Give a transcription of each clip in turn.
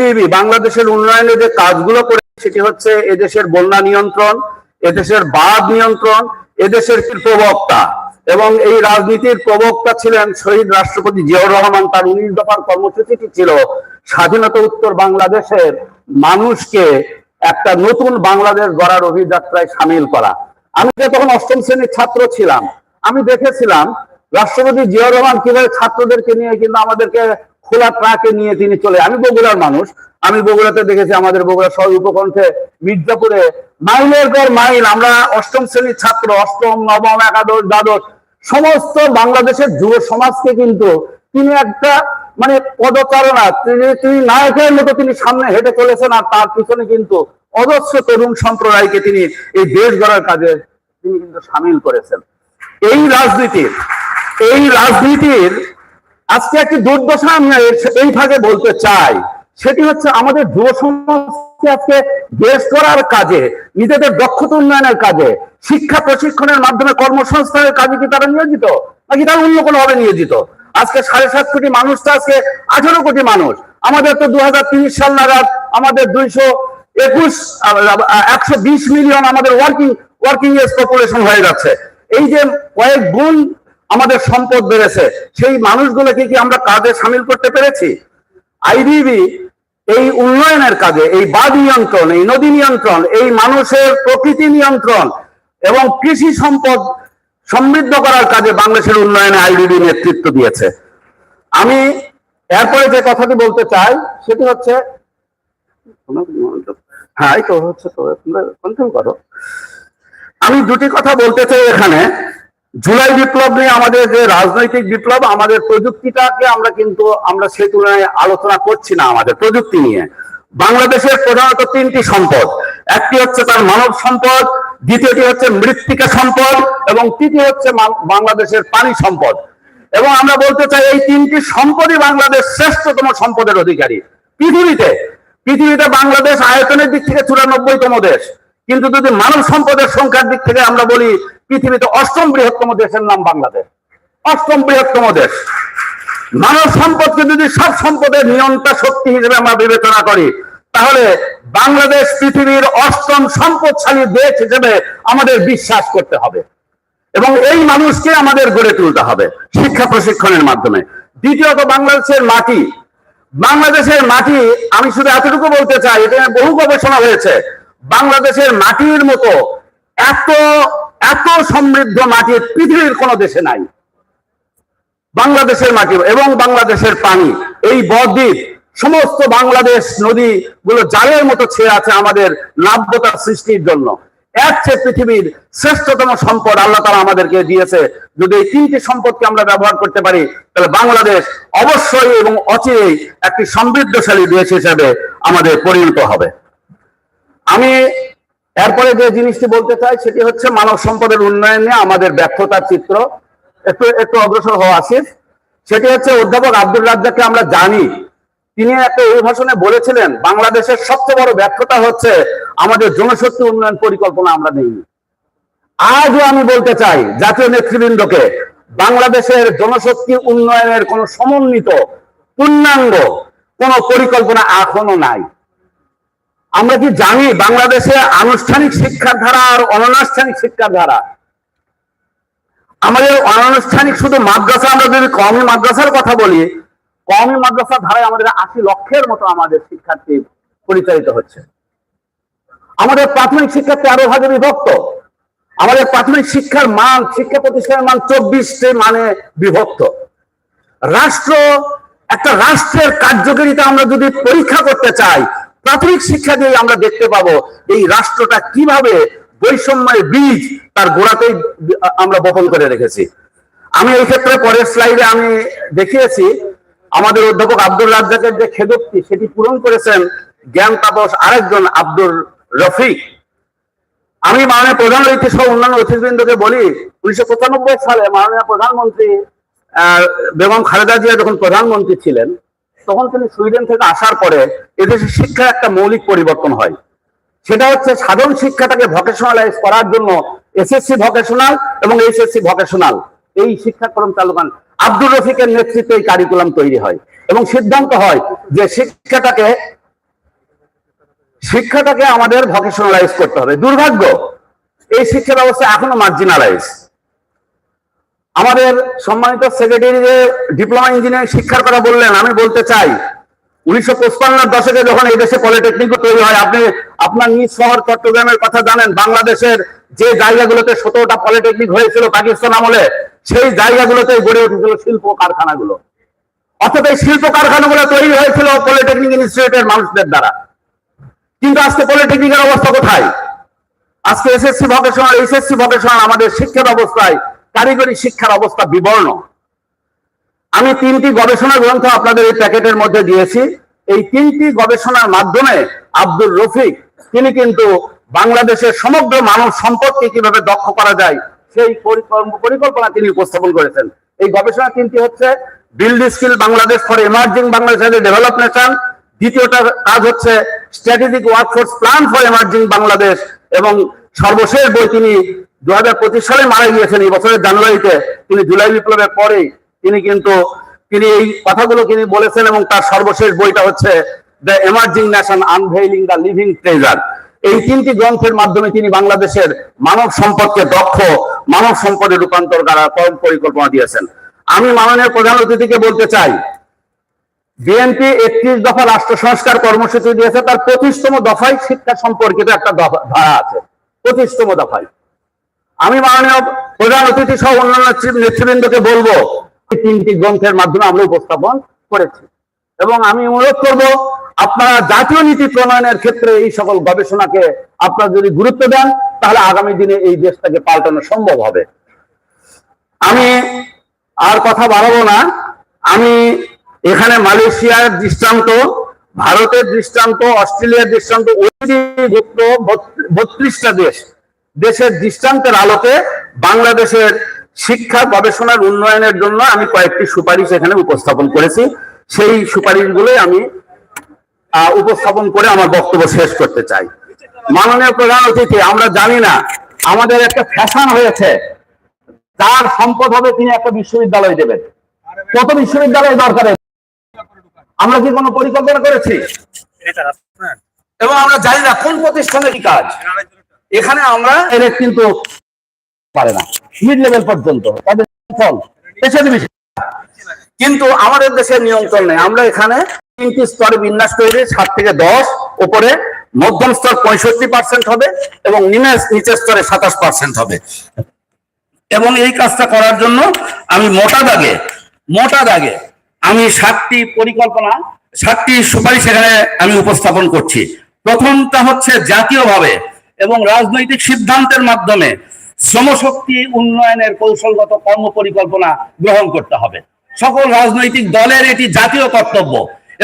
IDB বাংলাদেশের উন্নয়নে যে কাজগুলো করে সেটি হচ্ছে এদেশের বন্যা নিয়ন্ত্রণ, এদেশের বাদ নিয়ন্ত্রণ, এদেশের প্রবক্তা এবং এই রাজনীতির প্রবক্তা ছিলেন শহীদ রাষ্ট্রপতি জিয়াউর রহমান। তার উনিশ দফার কর্মসূচিটি ছিল স্বাধীনতা উত্তর বাংলাদেশের মানুষকে একটা নতুন বাংলাদেশ গড়ার অভিযাত্রায় সামিল করা। আমি তো তখন অষ্টম শ্রেণির ছাত্র ছিলাম, আমি দেখেছিলাম রাষ্ট্রপতি জিয়াউর রহমান কীভাবে ছাত্রদেরকে নিয়ে কিন্তু আমাদেরকে খোলা ট্রাকে নিয়ে তিনি চলে আমি বগুড়ার মানুষ। আমি বগুড়াতে দেখেছি আমাদের বগুড়া শহর উপকণ্ঠে মির্জাপুরে মাইলের পর মাইল। আমরা অষ্টম শ্রেণির ছাত্র, অষ্টম, নবম, একাদশ, দ্বাদশ, সমস্ত বাংলাদেশের যুব সমাজকে কিন্তু তিনি একটা মানে পদচারণা, তিনি তিনি নায়কের মতো তিনি সামনে হেঁটে চলেছেন আর তার পিছনে কিন্তু অজস্র তরুণ সম্প্রদায়কে তিনি এই দেশ গড়ার কাজে তিনি কিন্তু সামিল করেছেন। এই রাজনীতির এই রাজনীতির আজকে একটি দুর্দশা আমি এই- ভাগে বলতে চাই। সেটি হচ্ছে আমাদের যুব সমাজকে আজকে দেশ করার কাজে, নিজেদের দক্ষতা উন্নয়নের কাজে, শিক্ষা প্রশিক্ষণের মাধ্যমে কর্মসংস্থানের কাজে কি তারা নিয়োজিত? নাকি তারা অন্য কোনো ভাবে নিয়োজিত? আজকে সাড়ে সাত কোটি মানুষ তো আজকে আঠারো কোটি মানুষ। আমাদের তো দু সাল নাগাদ আমাদের দুইশো একুশ, একশো বিশ মিলিয়ন আমাদের ওয়ার্কিং ওয়ার্কিং এজ পপুলেশন হয়ে যাচ্ছে। এই যে কয়েক গুণ আমাদের সম্পদ বেড়েছে। সেই মানুষগুলোকে কি আমরা কাজে সামিল করতে পেরেছি? আইডিবি এই উন্নয়নের কাজে, এই বাদ নিয়ন্ত্রণ, এই নদী নিয়ন্ত্রণ, এই মানুষের প্রকৃতি নিয়ন্ত্রণ এবং কৃষি সম্পদ সমৃদ্ধ করার কাজে বাংলাদেশের উন্নয়নে আইডিবি নেতৃত্ব দিয়েছে। আমি এরপরে যে কথাটি বলতে চাই, সেটি হচ্ছে হ্যাঁ এই তো হচ্ছে, তো করো। আমি দুটি কথা বলতে চাই এখানে। জুলাই বিপ্লব নিয়ে আমাদের যে রাজনৈতিক বিপ্লব, আমাদের প্রযুক্তিটাকে আমরা কিন্তু আমরা সে তুলনায় আলোচনা করছি না আমাদের প্রযুক্তি নিয়ে। বাংলাদেশের প্রধানত তিনটি সম্পদ। একটি হচ্ছে তার মানব সম্পদ, দ্বিতীয়টি হচ্ছে মৃত্তিকা সম্পদ, এবং তৃতীয় হচ্ছে বাংলাদেশের পানি সম্পদ। এবং আমরা বলতে চাই, এই তিনটি সম্পদই বাংলাদেশ শ্রেষ্ঠতম সম্পদের অধিকারী। পৃথিবীতে পৃথিবীতে বাংলাদেশ আয়তনের দিক থেকে চুরানব্বইতম দেশ। কিন্তু যদি মানব সম্পদের সংখ্যার দিক থেকে আমরা বলি পৃথিবীতে অষ্টম বৃহত্তম দেশের নাম বাংলাদেশ। অষ্টম বৃহত্তম দেশ। মানব সম্পদকে যদি সব সম্পদের নিয়ন্ত্রণ শক্তি হিসেবে আমরা বিবেচনা করি, তাহলে বাংলাদেশ পৃথিবীর অষ্টম সম্পদশালী দেশ হিসেবে আমাদের বিশ্বাস করতে হবে। এবং এই মানুষকে আমাদের গড়ে তুলতে হবে শিক্ষা প্রশিক্ষণের মাধ্যমে। দ্বিতীয়ত, বাংলাদেশের মাটি। বাংলাদেশের মাটি, আমি শুধু এতটুকু বলতে চাই, এটা বহু গবেষণা হয়েছে। বাংলাদেশের মাটির মতো এত এত সমৃদ্ধ মাটি পৃথিবীর কোনো দেশে নাই। বাংলাদেশের মাটি এবং বাংলাদেশের পানি, এই বদ্বীপ, সমস্ত বাংলাদেশ নদী গুলো জালের মতো ছেয়ে আছে আমাদের নাব্যতার সৃষ্টির জন্য। এক চেয়ে পৃথিবীর শ্রেষ্ঠতম সম্পদ আল্লাহ তারা আমাদেরকে দিয়েছে। যদি এই তিনটি সম্পদকে আমরা ব্যবহার করতে পারি, তাহলে বাংলাদেশ অবশ্যই এবং অচিরেই একটি সমৃদ্ধশালী দেশ হিসেবে আমাদের পরিণত হবে। আমি এরপরে যে জিনিসটি বলতে চাই, সেটি হচ্ছে মানব সম্পদের উন্নয়ন নিয়ে আমাদের ব্যর্থতার চিত্র। একটু একটু অগ্রসর হওয়া আসিফ। সেটি হচ্ছে অধ্যাপক আব্দুল রাজ্জাককে আমরা জানি। তিনি একটা অভিভাষণে বলেছিলেন, বাংলাদেশের সবচেয়ে বড় ব্যর্থতা হচ্ছে আমাদের জনশক্তি উন্নয়ন পরিকল্পনা আমরা নেইনি। আজও আমি বলতে চাই, জাতীয় নেতৃবৃন্দকে, বাংলাদেশের জনশক্তি উন্নয়নের কোন সমন্বিত, পূর্ণাঙ্গ কোন পরিকল্পনা এখনও নাই। আমরা কি জানি বাংলাদেশে আনুষ্ঠানিক শিক্ষার ধারা আর অনানুষ্ঠানিক শিক্ষার ধারা? আমাদের অনানুষ্ঠানিক শুধু মাদ্রাসা, আমরা যদি কমই মাদ্রাসার কথা বলি কমই মাদ্রাসার ধারায় আমাদের আশি লক্ষের মতো আমাদের শিক্ষার্থী পরিচালিত হচ্ছে। আমাদের প্রাথমিক শিক্ষা তেরো ভাগে বিভক্ত। আমাদের প্রাথমিক শিক্ষার মান, শিক্ষা প্রতিষ্ঠানের মান চব্বিশটি মানে বিভক্ত। রাষ্ট্র, একটা রাষ্ট্রের কার্যকারিতা আমরা যদি পরীক্ষা করতে চাই প্রাথমিক শিক্ষা দিয়ে আমরা দেখতে পাবো এই রাষ্ট্রটা কীভাবে বৈষম্যের বীজ তার গোড়াতেই আমরা বপন করে রেখেছি। আমি এই ক্ষেত্রে পরের স্লাইডে আমি দেখিয়েছি, আমাদের অধ্যাপক আব্দুল রাজ্জাকের যে খেদকটি, সেটি পূরণ করেছেন জ্ঞান তাপস আরেকজন আব্দুর রফিক। আমি মাননীয় প্রধান অতিথি সহ অন্যান্য অতিথিবৃন্দকে বলি, উনিশশো পঁচানব্বই সালে মাননীয় প্রধানমন্ত্রী বেগম খালেদা জিয়া যখন প্রধানমন্ত্রী ছিলেন তখন তিনি সুইডেন থেকে আসার পরে এদেশের শিক্ষার একটা মৌলিক পরিবর্তন হয়। সেটা হচ্ছে সাধারণ শিক্ষাটাকে ভকেশনালাইজ করার জন্য এসএসসি ভকেশনাল এবং এইচএসসি ভকেশনাল এই শিক্ষাক্রম চালু করেন। আব্দুর রফিকের নেতৃত্বে এই কারিকুলাম তৈরি হয় এবং সিদ্ধান্ত হয় যে শিক্ষাটাকে শিক্ষাটাকে আমাদের ভকেশনালাইজ করতে হবে। দুর্ভাগ্য, এই শিক্ষা ব্যবস্থা এখনও মার্জিনালাইজ আমাদের সম্মানিত সেক্রেটারি যে ডিপ্লোমা ইঞ্জিনিয়ারিং শিক্ষার কথা বললেন, আমি বলতে চাই, উনিশশো পঁচপান্নের দশকে যখন এই দেশে পলিটেকনিক তৈরি হয়, আপনি আপনার নিজ শহর চট্টগ্রামের কথা জানেন, বাংলাদেশের যে জায়গাগুলোতে সতেরোটা পলিটেকনিক হয়েছিল পাকিস্তান আমলে, সেই জায়গাগুলোতে গড়ে উঠেছিল শিল্প কারখানাগুলো। অর্থাৎ এই শিল্প কারখানাগুলো তৈরি হয়েছিল পলিটেকনিক ইনস্টিটিউটের মানুষদের দ্বারা। কিন্তু আজকে পলিটেকনিকের অবস্থা কোথায়? আজকে এসএসসি ভকেশনাল এসএসসি ভকেশনাল আমাদের শিক্ষা ব্যবস্থায় কারিগরি শিক্ষার অবস্থা বিবর্ণ। আমি তিনটি গবেষণা গ্রন্থ আপনাদের এই প্যাকেটের মধ্যে দিয়েছি। এই তিনটি গবেষণার মাধ্যমে আব্দুর রফিক, তিনি কিন্তু বাংলাদেশের সমগ্র মানব সম্পদকে কীভাবে দক্ষ করা যায়, সেই পরিকল্প- পরিকল্পনা তিনি উপস্থাপন করেছেন। এই গবেষণা তিনটি হচ্ছে build skill Bangladesh for emerging Bangladesh develop nation দ্বিতীয়টা কাজ হচ্ছে strategic workforce plan for emerging Bangladesh এবং সর্বশেষ বই তিনি দু হাজার পঁচিশ সালে মারা গিয়েছেন, এই বছরের জানুয়ারিতে। তিনি জুলাই বিপ্লবের পরেই তিনি কিন্তু, তিনি এই কথাগুলো তিনি বলেছেন এবং তার সর্বশেষ বইটা হচ্ছে the emerging nation unveiling the living treasure এই তিনটি গ্রন্থের মাধ্যমে তিনি বাংলাদেশের মানব সম্পদকে দক্ষ, মানব সম্পদে রূপান্তর করার পর- পরিকল্পনা দিয়েছেন। আমি মাননীয় প্রধান অতিথিকে বলতে চাই, বিএনপি একত্রিশ দফা রাষ্ট্র সংস্কার কর্মসূচি দিয়েছে, তার পঁচিশতম দফায় শিক্ষা সম্পর্কিত একটা ধারা আছে। পঁচিশতম দফায়। আমি মাননীয় প্রধান অতিথি সহ অন্যান্য নেতৃ- নেতৃবৃন্দকে বলব তিনটি গ্রন্থের মাধ্যমে আমরা উপস্থাপন করেছি। এবং আমি অনুরোধ করব, আপনারা জাতীয় নীতি প্রণয়নের ক্ষেত্রে এই সকল গবেষণাকে আপনারা যদি গুরুত্ব দেন, তাহলে আগামী দিনে এই দেশটাকে পাল্টানো সম্ভব হবে। আমি আর কথা বাড়াবো না। আমি এখানে মালয়েশিয়ার দৃষ্টান্ত ভারতের দৃষ্টান্ত, অস্ট্রেলিয়ার দৃষ্টান্ত ঐতিহ্যভুক্ত বত্রিশটা দেশ, দেশের দৃষ্টান্তের আলোকে বাংলাদেশের শিক্ষা গবেষণার উন্নয়নের জন্য আমি কয়েকটি সুপারিশ এখানে উপস্থাপন করেছি। সেই সুপারিশগুলোই আমি উপস্থাপন করে আমার বক্তব্য শেষ করতে চাই। মাননীয় প্রধান অতিথি, আমরা জানি না, আমাদের একটা ফ্যাশন হয়েছে। তার সম্পদ হবে তিনি একটা বিশ্ববিদ্যালয় দেবেন। কত বিশ্ববিদ্যালয় দরকার? আমরা কি কোনো পরিকল্পনা করেছি? এবং আমরা জানি না কোন প্রতিষ্ঠানের কি কাজ। এখানে আমরা এর কিন্তু পারে না। মিড লেভেল পর্যন্ত। তাদের ফল। পেছনে কিন্তু আমাদের দেশের নিয়ন্ত্রণ নেই। আমরা এখানে তিনটি স্তরে বিন্যাস তৈরি। সাত থেকে দশ ওপরে মধ্যম স্তর পঁয়ষট্টি পার্সেন্ট হবে এবং নিচের স্তরে সাতাশ পার্সেন্ট হবে। এবং এই কাজটা করার জন্য আমি মোটা দাগে মোটা দাগে আমি সাতটি পরিকল্পনা, সাতটি সুপারিশ এখানে আমি উপস্থাপন করছি। প্রথমটা হচ্ছে জাতীয়ভাবে এবং রাজনৈতিক সিদ্ধান্তের মাধ্যমে শ্রমশক্তি উন্নয়নের কৌশলগত কর্ম পরিকল্পনা গ্রহণ করতে হবে। সকল রাজনৈতিক দলের এটি জাতীয় কর্তব্য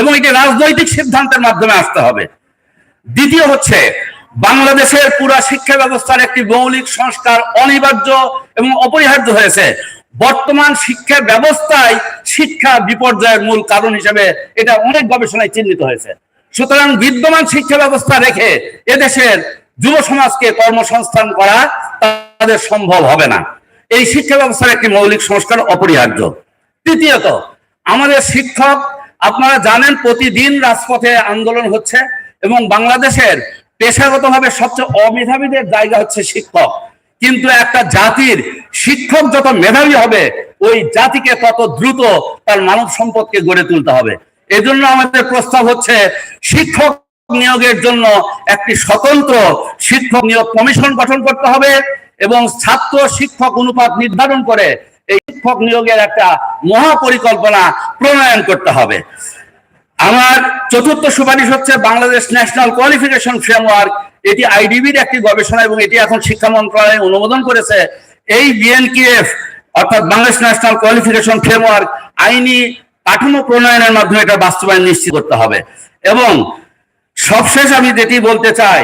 এবং এটি রাজনৈতিক সিদ্ধান্তের মাধ্যমে আসতে হবে। দ্বিতীয় হচ্ছে বাংলাদেশের পুরা শিক্ষা ব্যবস্থার একটি মৌলিক সংস্কার অনিবার্য এবং অপরিহার্য হয়েছে। বর্তমান শিক্ষা ব্যবস্থায় শিক্ষা বিপর্যয়ের মূল কারণ হিসেবে এটা অনেক গবেষণায় চিহ্নিত হয়েছে। সুতরাং বিদ্যমান শিক্ষা ব্যবস্থা রেখে এদেশের যুব সমাজকে কর্মসংস্থান করা তাদের সম্ভব হবে না। এই শিক্ষা ব্যবস্থার একটি মৌলিক সংস্কার অপরিহার্য। তৃতীয়ত, আমাদের শিক্ষক, আপনারা জানেন প্রতিদিন রাজপথে আন্দোলন হচ্ছে এবং বাংলাদেশের পেশাগতভাবে সবচেয়ে অমেধাবীদের জায়গা হচ্ছে শিক্ষক। কিন্তু একটা জাতির শিক্ষক যত মেধাবী হবে, ওই জাতিকে তত দ্রুত তার মানব সম্পদকে গড়ে তুলতে হবে। এজন্য আমাদের প্রস্তাব হচ্ছে, শিক্ষক নিয়োগের জন্য একটি স্বতন্ত্র শিক্ষক নিয়োগ কমিশন গঠন করতে হবে এবং ছাত্র শিক্ষক অনুপাত নির্ধারণ করে এই শিক্ষক নিয়োগের একটা মহা পরিকল্পনা প্রণয়ন করতে হবে। আমার চতুর্থ সুপারিশ হচ্ছে বাংলাদেশ ন্যাশনাল কোয়ালিফিকেশন ফ্রেমওয়ার্ক। এটি আইডিবির একটি গবেষণা এবং এটি এখন শিক্ষা মন্ত্রণালয় অনুমোদন করেছে। এই বিএনকিএফ, অর্থাৎ বাংলাদেশ ন্যাশনাল কোয়ালিফিকেশন ফ্রেমওয়ার্ক, আইনি কাঠামো প্রণয়নের মাধ্যমে এটা বাস্তবায়ন নিশ্চিত করতে হবে। এবং সবশেষ আমি যেটি বলতে চাই,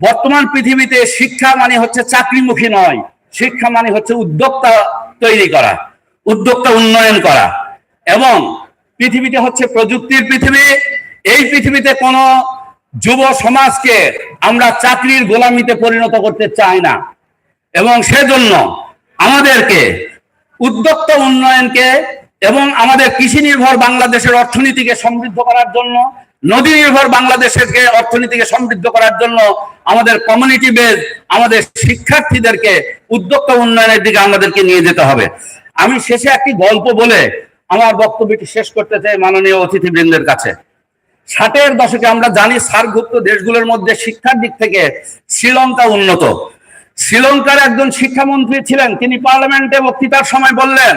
বর্তমান পৃথিবীতে শিক্ষা মানে হচ্ছে চাকরিমুখী নয়। শিক্ষা মানে হচ্ছে উদ্যোক্তা তৈরি করা, উদ্যোক্তা উন্নয়ন করা। এবং পৃথিবীতে হচ্ছে প্রযুক্তির পৃথিবী। এই পৃথিবীতে কোনো যুব সমাজকে আমরা চাকরির গোলামিতে পরিণত করতে চাই না। এবং সেজন্য আমাদেরকে উদ্যোক্তা উন্নয়নকে এবং আমাদের কৃষি নির্ভর বাংলাদেশের অর্থনীতিকে সমৃদ্ধ করার জন্য নদী নির্ভর বাংলাদেশকে অর্থনীতিকে সমৃদ্ধ করার জন্য আমাদের কমিউনিটি বেস আমাদের শিক্ষার্থীদেরকে উদ্যোক্তা উন্নয়নের দিকে আমাদেরকে নিয়ে যেতে হবে। আমি শেষে একটি গল্প বলে আমার বক্তব্যটি শেষ করতে চাই মাননীয় অতিথিবৃন্দের কাছে। ষাটের দশকে আমরা জানি সারগুপ্ত দেশগুলোর মধ্যে শিক্ষার দিক থেকে শ্রীলঙ্কা উন্নত। শ্রীলঙ্কার একজন শিক্ষামন্ত্রী ছিলেন, তিনি পার্লামেন্টে বক্তৃতার সময় বললেন,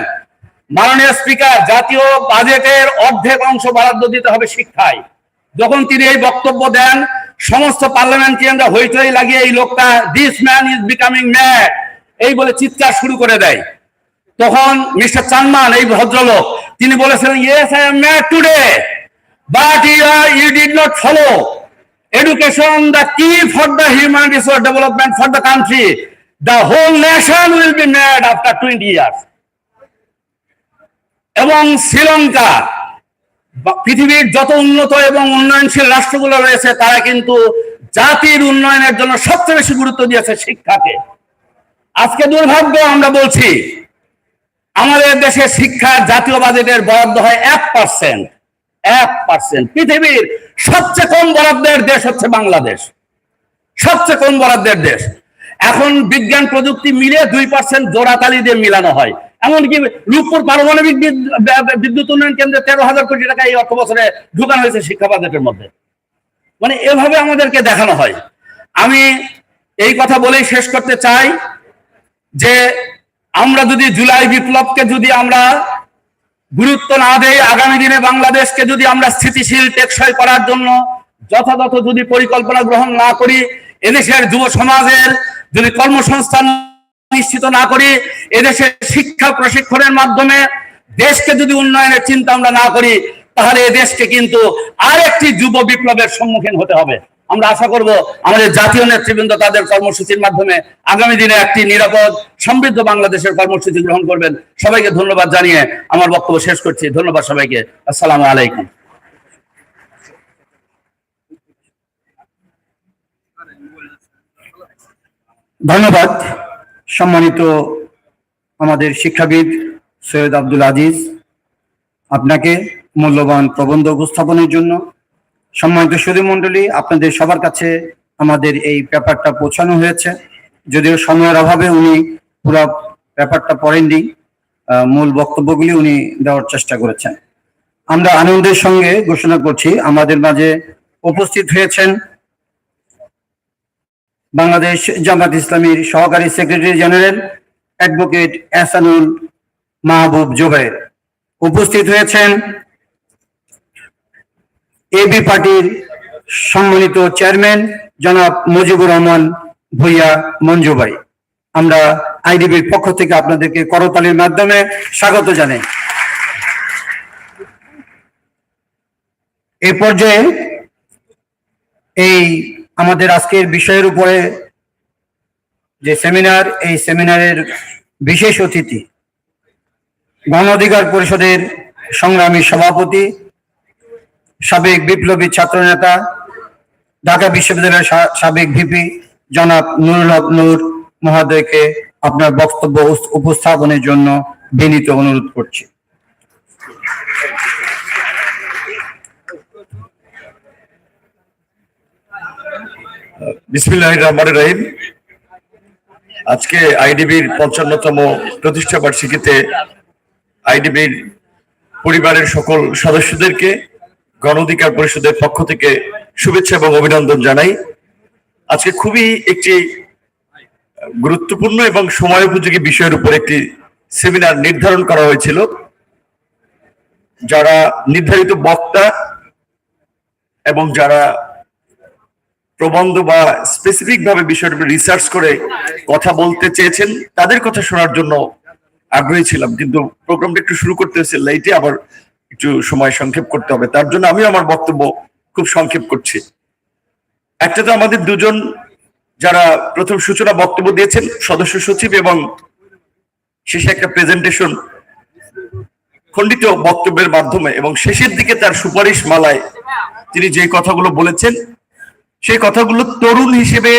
মাননীয় স্পিকার, জাতীয় বাজেটের অর্ধেক অংশ বরাদ্দ দিতে হবে শিক্ষায়। যখন তিনি এই বক্তব্য দেন, সমস্ত পার্লামেন্টারিয়ানরা হইচই লাগিয়ে এই লোকটা this man is becoming mad এই বলে চিৎকার শুরু করে দেয়। তখন মিস্টার চানমান এই ভদ্রলোক তিনি বলেছিলেন yes I am mad today but uh, you did not follow. Education the key for the human development for the country the the whole will be mad after 20 years. এবং শ্রীলঙ্কা পৃথিবীর যত উন্নত এবং উন্নয়নশীল রাষ্ট্রগুলো রয়েছে তারা কিন্তু জাতির উন্নয়নের জন্য সবচেয়ে বেশি গুরুত্ব দিয়েছে শিক্ষাকে। আজকে দুর্ভাগ্য আমরা বলছি আমাদের দেশে শিক্ষা জাতীয় বাজেটের বরাদ্দ হয় এক পার্সেন্ট এক পার্সেন্ট পৃথিবীর সবচেয়ে কম বরাদ্দের দেশ হচ্ছে বাংলাদেশ। সবচেয়ে কম বরাদ্দের দেশ। এখন বিজ্ঞান প্রযুক্তি মিলে দুই পার্সেন্ট জোড়াতালি দিয়ে মিলানো হয়। এমনকি রূপপুর পারমাণবিক বিদ্যুৎ উন্নয়ন কেন্দ্রে তেরো হাজার কোটি টাকা এই অর্থ বছরে ঢুকানো হয়েছে শিক্ষা বাজেটের মধ্যে। মানে এভাবে আমাদেরকে দেখানো হয়। আমি এই কথা বলেই শেষ করতে চাই যে আমরা যদি জুলাই বিপ্লবকে যদি আমরা গুরুত্ব না দেই, আগামী দিনে বাংলাদেশকে যদি আমরা স্থিতিশীল, টেকসই করার জন্য যথাযথ যদি পরিকল্পনা গ্রহণ না করি, এদেশের যুব সমাজের যদি কর্মসংস্থান নিশ্চিত না করি, এদেশের শিক্ষা প্রশিক্ষণের মাধ্যমে দেশকে যদি উন্নয়নের চিন্তা আমরা না করি, তাহলে এদেশকে দেশকে কিন্তু আরেকটি যুব বিপ্লবের সম্মুখীন হতে হবে। আমরা আশা করব আমাদের জাতীয় নেতৃবৃন্দ তাদের কর্মসূচির মাধ্যমে আগামী দিনে একটি নিরাপদ, সমৃদ্ধ বাংলাদেশের কর্মসূচি গ্রহণ করবেন। সবাইকে ধন্যবাদ জানিয়ে আমার বক্তব্য শেষ করছি। ধন্যবাদ সবাইকে। আসসালামু আলাইকুম। ধন্যবাদ। সম্মানিত আমাদের শিক্ষাবিদ সৈয়দ আব্দুল আজিজ, আপনাকে মূল্যবান প্রবন্ধ উপস্থাপনের জন্য সম্মানিত সুধী মন্ডলী আপনাদের সবার কাছে আমাদের এই পেপারটা পৌঁছানো হয়েছে। যদিও সময়ের অভাবে উনি পুরো পেপারটা পড়েননি মূল বক্তব্যগুলি উনি দেওয়ার চেষ্টা করেছেন। আমরা আনন্দের সঙ্গে ঘোষণা করছি, আমাদের মাঝে উপস্থিত হয়েছেন বাংলাদেশ জামাত ইসলামীর সহকারী secretary general advocate Ehsanul Mahbub Zubair. উপস্থিত হয়েছেন এবি পার্টির সম্মানিত চেয়ারম্যান জনাব মুজিবুর রহমান ভুইয়া মঞ্জু ভাই। আমরা আইডিবির পক্ষ থেকে আপনাদেরকে করতালির মাধ্যমে স্বাগত জানাই। এই পর্যায়ে এই আমাদের আজকের বিষয়ের উপরে যে সেমিনার, এই সেমিনারের বিশেষ অতিথি গণ অধিকার পরিষদের সংগ্রামী সভাপতি সাবেক বিপ্লবী ছাত্রনেতা, ঢাকা বিশ্ববিদ্যালয়ের সাবেক ভিপি জনাব নুরুল হক নূর মহোদয়কে আপনার বক্তব্য উপস্থাপনের জন্য বিনীত অনুরোধ করছি। আজকে আইডিবির পঞ্চান্নতম প্রতিষ্ঠা বার্ষিকীতে আইডিবির পরিবারের সকল সদস্যদেরকে গণ অধিকার পরিষদের পক্ষ থেকে শুভেচ্ছা এবং অভিনন্দন জানাই। আজকে খুবই একটি গুরুত্বপূর্ণ এবং সময় উপযোগী বিষয়ের উপর একটি সেমিনার নির্ধারণ করা হয়েছিল। যারা নির্ধারিত বক্তা এবং যারা প্রবন্ধ বা স্পেসিফিক ভাবে বিষয়টা রিসার্চ করে কথা বলতে চেয়েছেন, তাদের কথা শোনার জন্য আগ্রহী ছিলাম। কিন্তু প্রোগ্রামটা একটু শুরু করতে হয়েছে লেটে আবার একটু সময় সংক্ষেপ করতে হবে। তার জন্য আমি আমার বক্তব্য খুব সংক্ষেপ করছি। একটা তো আমাদের দুজন যারা প্রথম সূচনা বক্তব্য দিয়েছেন, সদস্য সচিব এবং শেষে একটা প্রেজেন্টেশন খণ্ডিত বক্তব্যের মাধ্যমে এবং শেষের দিকে তার সুপারিশ মালায় তিনি যে কথাগুলো বলেছেন, সেই কথাগুলো তরুণ হিসেবে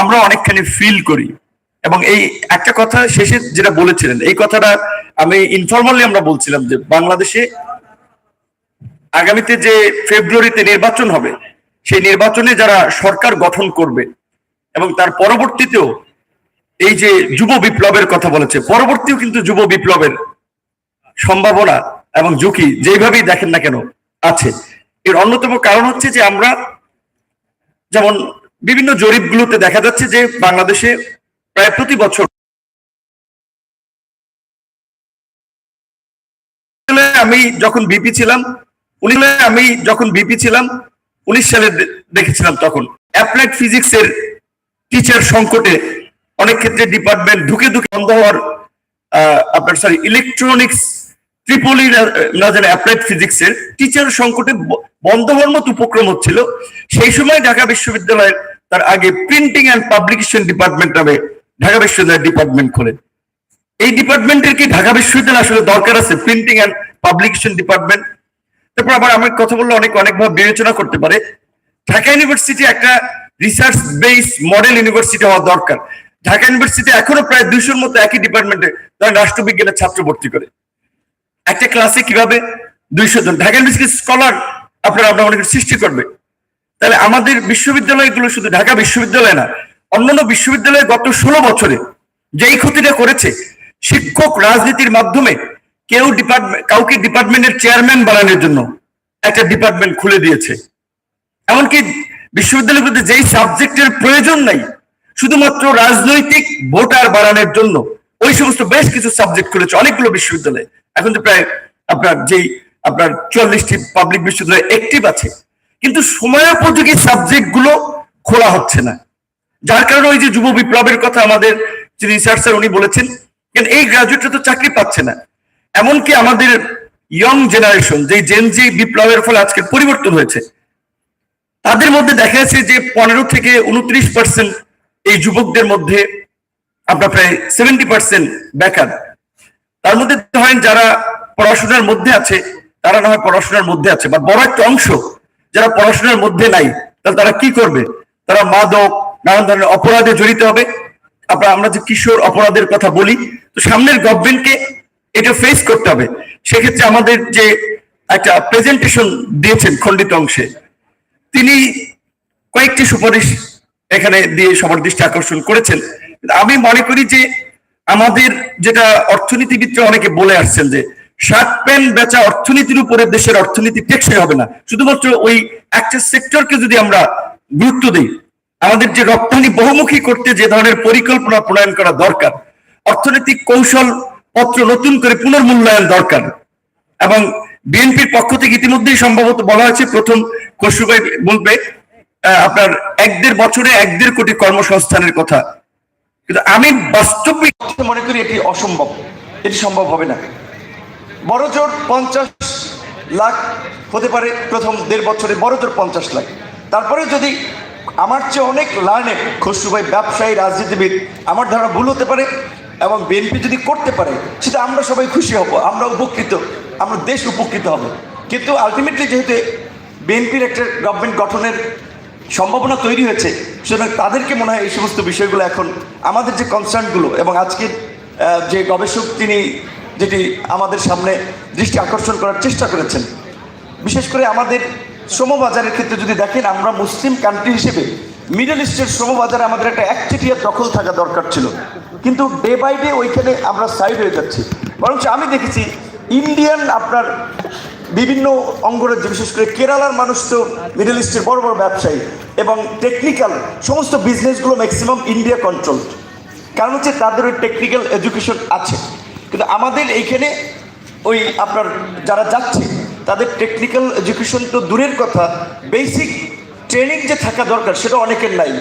আমরা অনেকখানি ফিল করি। এবং এই একটা কথা শেষে যেটা বলেছিলেন, এই কথাটা আমি ইনফরমালি আমরা বলছিলাম যে বাংলাদেশে আগামীতে যে ফেব্রুয়ারিতে নির্বাচন হবে, সেই নির্বাচনে যারা সরকার গঠন করবে এবং তার পরবর্তীতেও এই যে যুব বিপ্লবের কথা বলেছে, পরবর্তীও কিন্তু যুব বিপ্লবের সম্ভাবনা এবং ঝুঁকি যেইভাবেই দেখেন না কেন আছে। এর অন্যতম কারণ হচ্ছে যে আমরা যেমন বিভিন্ন জরিপগুলোতে দেখা যাচ্ছে যে বাংলাদেশে প্রায় প্রতি বছর। আমি যখন বিপি ছিলাম, উনি আমি যখন বিপি ছিলাম, উনিশ সালে দেখেছিলাম তখন। অ্যাপ্লাইড ফিজিক্স এর টিচার সংকটে অনেক ক্ষেত্রে ডিপার্টমেন্ট ঢুকে ঢুকে বন্ধ হওয়ার আপনার সরি ইলেকট্রনিক্স ট্রিপলি না জানে অ্যাপ্লাইড ফিজিক্স এর টিচার সংকটে বন্ধ হওয়ার মতো উপক্রম হচ্ছিল। সেই সময় ঢাকা বিশ্ববিদ্যালয়ের তার আগে প্রিন্টিং অ্যান্ড পাবলিকেশন ডিপার্টমেন্ট নামে ঢাকা বিশ্ববিদ্যালয় ডিপার্টমেন্ট খোলে এই ডিপার্টমেন্টের কি ঢাকা বিশ্ববিদ্যালয় আসলে দরকার আছে? প্রিন্টিং অ্যান্ড পাবলিকেশন ডিপার্টমেন্ট তারপর আবার আমি কথা বললে অনেক অনেকভাবে বিবেচনা করতে পারে। ঢাকা ইউনিভার্সিটি একটা রিসার্চ বেস মডেল ইউনিভার্সিটি হওয়া দরকার। ঢাকা ইউনিভার্সিটি এখনও প্রায় দুইশোর মতো একই ডিপার্টমেন্টে ধরেন রাষ্ট্রবিজ্ঞানের ছাত্র ভর্তি করে। একটা ক্লাসে কীভাবে দুইশো জন ঢাকা ইউনিভার্সিটি স্কলার আপনারা আপনার অনেক সৃষ্টি করবে। তাহলে আমাদের বিশ্ববিদ্যালয়গুলো শুধু ঢাকা বিশ্ববিদ্যালয় না অন্যান্য বিশ্ববিদ্যালয়ে গত ষোলো বছরে যেই ক্ষতিটা করেছে, শিক্ষক রাজনীতির মাধ্যমে কেউ ডিপার্টমেন্ট কাউকে ডিপার্টমেন্টের চেয়ারম্যান বানানোর জন্য একটা ডিপার্টমেন্ট খুলে দিয়েছে। এমনকি বিশ্ববিদ্যালয়গুলোতে যেই সাবজেক্টের প্রয়োজন নাই, শুধুমাত্র রাজনৈতিক ভোটার বাড়ানোর জন্য ওই সমস্ত বেশ কিছু সাবজেক্ট খুলেছে, অনেকগুলো বিশ্ববিদ্যালয়ে। এখন তো প্রায় আপনার যেই আপনার চুয়াল্লিশটি পাবলিক বিশ্ববিদ্যালয় অ্যাক্টিভ আছে। কিন্তু সময়োপযোগী সাবজেক্টগুলো খোলা হচ্ছে না। যার কারণে ওই যে যুব বিপ্লবের কথা আমাদের যে রিসার্চার উনি বলেছেন কিন্তু এই গ্রাজুয়েটরা তো চাকরি পাচ্ছে না। এমনকি আমাদের ইয়ং জেনারেশন যে জেন জি বিপ্লবের ফলে আজকে পরিবর্তন হয়েছে, তাদের মধ্যে দেখা যাচ্ছে যে পনেরো থেকে উনত্রিশ পার্সেন্ট এই যুবকদের মধ্যে আপনার প্রায় সেভেন্টি পার্সেন্ট বেকার। তার মধ্যে ধরেন যারা পড়াশোনার মধ্যে আছে, তারা না হয় পড়াশোনার মধ্যে আছে বা বড় একটা অংশ যারা পড়াশোনার মধ্যে নাই তাহলে তারা কি করবে? তারা মাদক নানান ধরনের অপরাধে জড়িত হবে। আপনার আমরা যে কিশোর অপরাধের কথা বলি, তো সামনের গভর্নমেন্টকে এটা ফেস করতে হবে। সেক্ষেত্রে আমাদের যে একটা প্রেজেন্টেশন দিয়েছেন খণ্ডিত অংশে, তিনি কয়েকটি সুপারিশ এখানে দিয়ে সবার দৃষ্টি আকর্ষণ করেছেন। আমি মনে করি যে আমাদের যেটা অর্থনীতিবিদরা অনেকে বলে আসছেন যে শার্ট প্যান্ট বেচা অর্থনীতির উপরে দেশের অর্থনীতি টেকসই হবে না। শুধুমাত্র ওই একটা সেক্টরকে যদি আমরা গুরুত্ব দিই আমাদের যে রপ্তানি বহুমুখী করতে যে ধরনের পরিকল্পনা প্রণয়ন করা দরকার, অর্থনৈতিক কৌশল পত্র নতুন করে পুনর্মূল্যায়ন দরকার, এবং বিএনপির পক্ষ থেকে ইতিমধ্যেই সম্ভবত বলা হয়েছে, প্রথম খসরুভাই বলবে আপনার এক দেড় বছরে এক দেড় কোটি কর্মসংস্থানের কথা। কিন্তু আমি বাস্তবিক মনে করি এটি অসম্ভব, এটি সম্ভব হবে না। বড় জোর পঞ্চাশ লাখ হতে পারে প্রথম দেড় বছরে, বড় জোর পঞ্চাশ লাখ। তারপরে যদি আমার চেয়ে অনেক লার্নেড খসরু ভাই ব্যবসায়ী, রাজনীতিবিদ। আমার ধারণা ভুল হতে পারে এবং বিএনপি যদি করতে পারে, সেটা আমরা সবাই খুশি হব, আমরা উপকৃত, আমরা দেশ উপকৃত হব। কিন্তু আলটিমেটলি যেহেতু বিএনপির একটা গভর্নমেন্ট গঠনের সম্ভাবনা তৈরি হয়েছে, সুতরাং তাদেরকে মনে হয় এই সমস্ত বিষয়গুলো এখন আমাদের যে কনসার্নগুলো এবং আজকের যে গবেষক তিনি যেটি আমাদের সামনে দৃষ্টি আকর্ষণ করার চেষ্টা করেছেন, বিশেষ করে আমাদের শ্রমবাজারের ক্ষেত্রে যদি দেখেন, আমরা মুসলিম কান্ট্রি হিসেবে মিডল ইস্টের শ্রমবাজারে আমাদের একটা একচেটিয়া দখল থাকা দরকার ছিল। কিন্তু ডে বাই ডে ওইখানে আমরা সাইড হয়ে যাচ্ছি। বরঞ্চ আমি দেখেছি ইন্ডিয়ান আপনার বিভিন্ন অঙ্গরাজ্য, বিশেষ করে কেরালার মানুষ তো মিডল ইস্টের বড় বড় ব্যবসায়ী এবং টেকনিক্যাল সমস্ত বিজনেসগুলো ম্যাক্সিমাম ইন্ডিয়া কন্ট্রোল কারণ হচ্ছে তাদের ওই টেকনিক্যাল এডুকেশন আছে। কিন্তু আমাদের এইখানে ওই আপনার যারা যাচ্ছে তাদের টেকনিক্যাল এডুকেশন তো দূরের কথা বেসিক ট্রেনিং যে থাকা দরকার সেটা অনেকের নাই।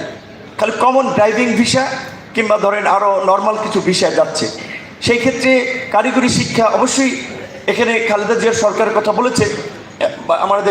খালি কমন ড্রাইভিং ভিসা কিংবা ধরেন আরও নর্মাল কিছু ভিসা যাচ্ছে। সেই ক্ষেত্রে কারিগরি শিক্ষা অবশ্যই এখানে খালেদা জিয়ার সরকারের কথা বলেছে আমাদের